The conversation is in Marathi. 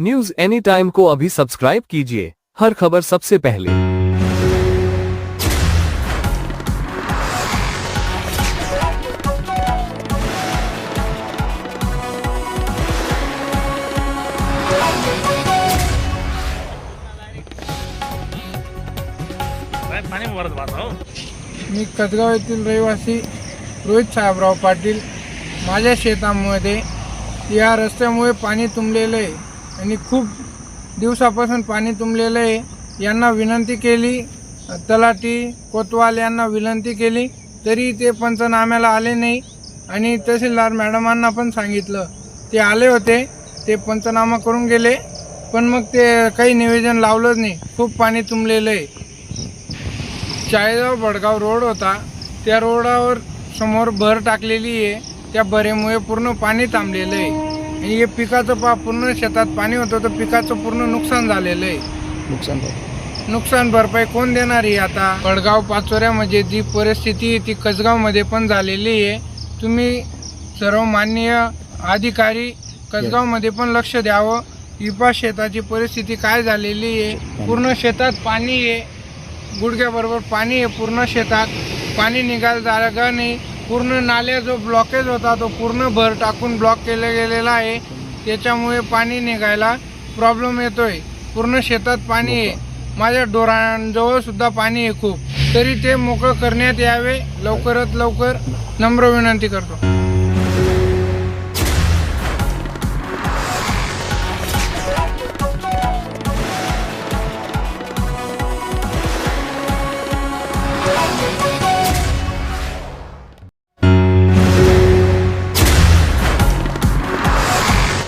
न्यूज एनी टाइम को अभी सब्सक्राइब कीजिए। हर खबर सबसे पहले। हो. मी कसगाव येथील रहिवासी रोहित साहेबराव पाटील. माझ्या शेतामध्ये या रस्त्यामुळे पाणी तुंबलेलं आहे. आणि खूप दिवसापासून पाणी तुंबलेलं आहे. यांना विनंती केली तलाठी कोतवाल यांना विनंती केली तरी ते पंचनाम्याला आले नाही. आणि तहसीलदार मॅडमांना पण सांगितलं ते आले होते ते पंचनामा करून गेले पण मग ते काही निवेदन लावलंच नाही. खूप पाणी तुंबलेलं आहे. चाळीसगाव भडगाव रोड होता. त्या रोडावर समोर भर टाकलेली आहे. त्या भरेमुळे पूर्ण पाणी थांबलेलं आहे. आणि हे पिकाचं पा पूर्ण शेतात पाणी होतं तर पिकाचं पूर्ण नुकसान झालेलं आहे. नुकसान नुकसान भरपाई कोण देणार आहे आता? भडगाव पाचोऱ्यामध्ये जी परिस्थिती आहे ती कसगावमध्ये पण झालेली आहे. तुम्ही सर्व माननीय अधिकारी कसगावमध्ये पण लक्ष द्यावं. विपा शेताची परिस्थिती काय झालेली आहे? पूर्ण शेतात पाणी आहे. गुडघ्याबरोबर पाणी आहे पूर्ण शेतात. पाणी निघायला जागा नाही. पूर्ण नाल्या जो ब्लॉकेज होता तो पूर्ण भर टाकून ब्लॉक केला गेलेला आहे. त्याच्यामुळे पाणी निघायला प्रॉब्लेम येतोय. पूर्ण शेतात पाणी आहे. माझ्या डोरांजवळ सुद्धा पाणी आहे खूप. तरी ते मोकळं करण्यात यावे. लवकरात लवकर नम्र विनंती करतो.